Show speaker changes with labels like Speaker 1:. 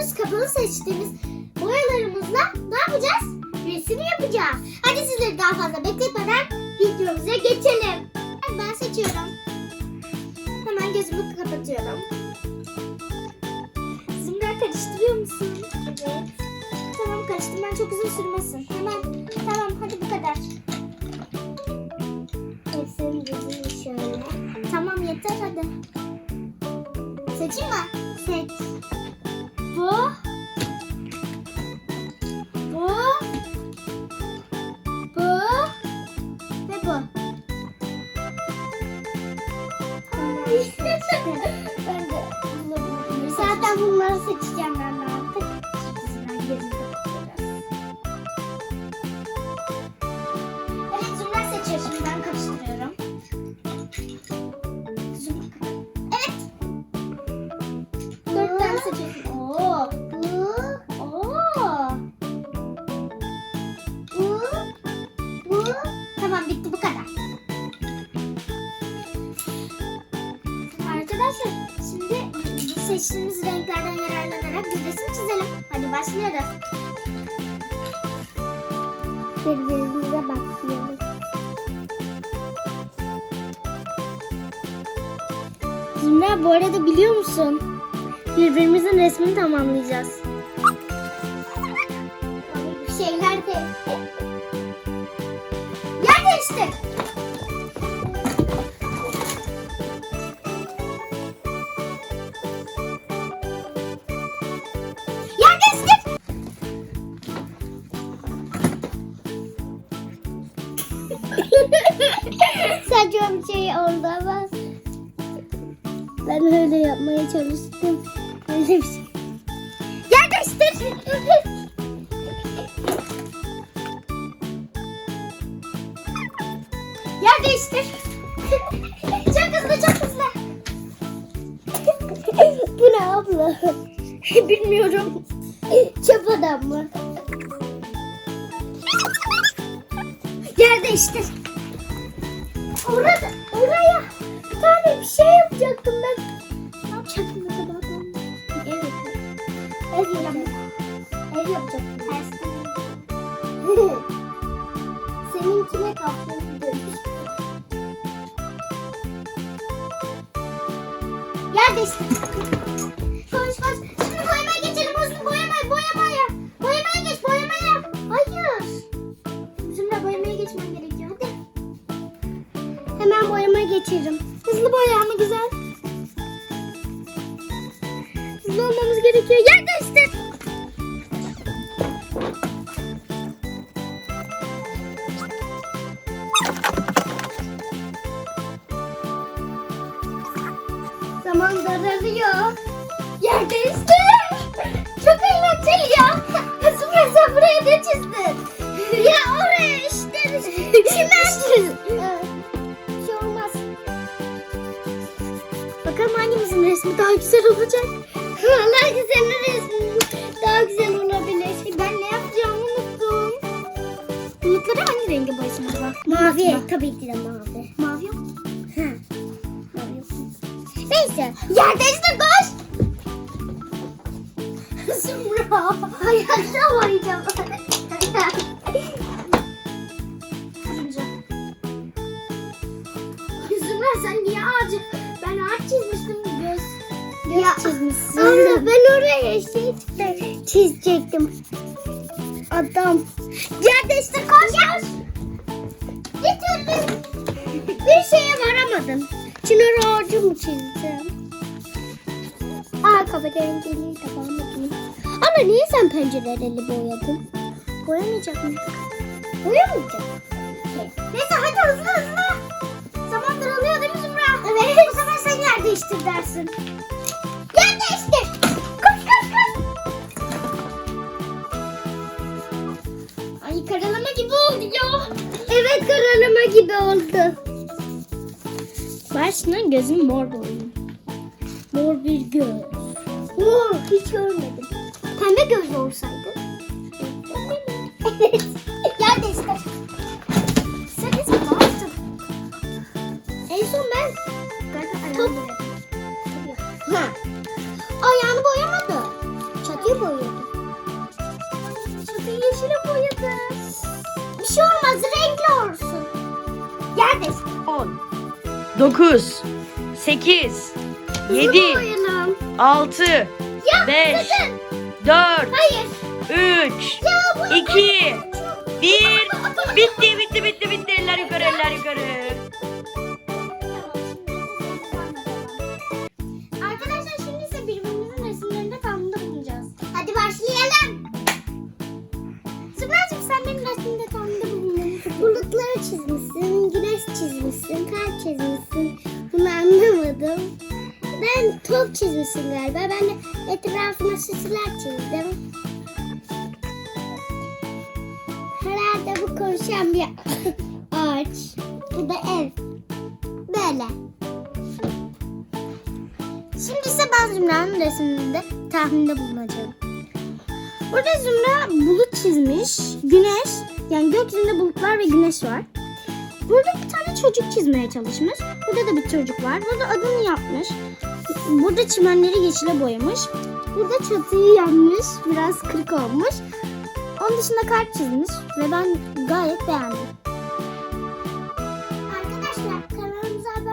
Speaker 1: gözümüz kapalı seçtiğimiz boyalarımızla ne yapacağız? Resim yapacağız. Hadi sizleri daha fazla bekletmeden videomuza geçelim. Ben seçiyorum. Hemen gözümü kapatıyorum. Zümra karıştırıyor musun? Evet. Tamam karıştırman çok uzun sürmesin. Hemen. Tamam hadi bu kadar. Hepsini dizeyim şöyle. Tamam yeter hadi. Seçeyim mi? Seç. Bunları seçeceğim ben artık. Evet Zümra seçiyor şimdi ben karıştırıyorum. Evet. Dört seçiyorsun. Oo. Seçtiğimiz renklerden yararlanarak bir resim çizelim. Hadi başlıyoruz. Birbirimize bakıyoruz. Zümra bu arada biliyor musun? Birbirimizin resmini tamamlayacağız. Bir şeyler de... Yer değiştir. Bir şey oldu ama ben öyle yapmaya çalıştım. Öyle bir şey. Değiştir. Yer çok hızlı çok hızlı. Bu ne abla? Bilmiyorum. Çöp adam mı? Yer. Seninkine kaptım. Yer değiştir. Koş koş. Şimdi boyamaya geçelim. Hızlı boyamaya, boyamaya. Boyamaya geç, boyamaya. Hayır. Zümra boyamaya geçmen gerekiyor. Hadi. Hemen boyamaya geçerim. Hızlı boya ama güzel. Hızlı olmamız gerekiyor. Yer değiştir. Bakalım hangimizin resmi daha güzel olacak. Vallahi güzel resmi daha güzel olabilir. Ben ne yapacağımı unuttum. Bulutları hangi rengi boyasın acaba? Mavi. Tabii ki de mavi. Mavi yok. Ha. Mavi yok. Neyse. Yer değiştir koş. Zümra. Ayakta oynayacağım. Zümra sen niye ağacı? Ben ağaç çizmiştim göz. Göz
Speaker 2: Ya,
Speaker 1: çizmişsin.
Speaker 2: Ama ben oraya şey çizecektim. Adam.
Speaker 1: Yer değiştir koş koş. Bir türlü.
Speaker 2: Bir şeye varamadım. Çınar ağacı mı çizdim? Aa kahverengiliği de varamadım. Ama niye sen pencereleri boyadın?
Speaker 1: Boyamayacak mı?
Speaker 2: Boyamayacak.
Speaker 1: Neyse hadi hızlı hızlı. Zaman daralıyor değil mi yer değiştir dersin. Yer değiştir. Koş koş koş. Ay karalama gibi oldu ya.
Speaker 2: Evet karalama gibi oldu. Başına gözüm mor boyayım. Mor bir göz.
Speaker 1: Oo, hiç görmedim. Pembe gözlü olsaydı.
Speaker 3: 10 9 8 7
Speaker 1: Boyayalım.
Speaker 3: 6
Speaker 1: Ya
Speaker 3: 5
Speaker 1: sakın.
Speaker 3: 4
Speaker 1: Hayır.
Speaker 3: 3
Speaker 1: Ya bu
Speaker 3: 2 1 Bitti bitti bitti bitti eller yukarı eller yukarı.
Speaker 1: Arkadaşlar şimdi ise birbirimizin resimlerinde tahminde bulunacağız. Hadi başlayalım. Zümracığım sen benim resimde tahminde
Speaker 2: çizmişsin, kalp çizmişsin. Bunu anlamadım. Ben top çizmişsin galiba. Ben de etrafına süsler çizdim. Herhalde bu konuşan bir ağaç. Bu da ev. Böyle.
Speaker 1: Şimdi ise ben Zümra'nın resiminde tahminde bulunacağım. Burada Zümra bulut çizmiş. Güneş, yani gökyüzünde bulutlar ve güneş var. Burada bir tane çocuk çizmeye çalışmış. Burada da bir çocuk var. Burada adını yapmış. Burada çimenleri yeşile boyamış. Burada çatıyı yanmış. Biraz kırık olmuş. Onun dışında kalp çizmiş ve ben gayet beğendim. Arkadaşlar kanalımıza abone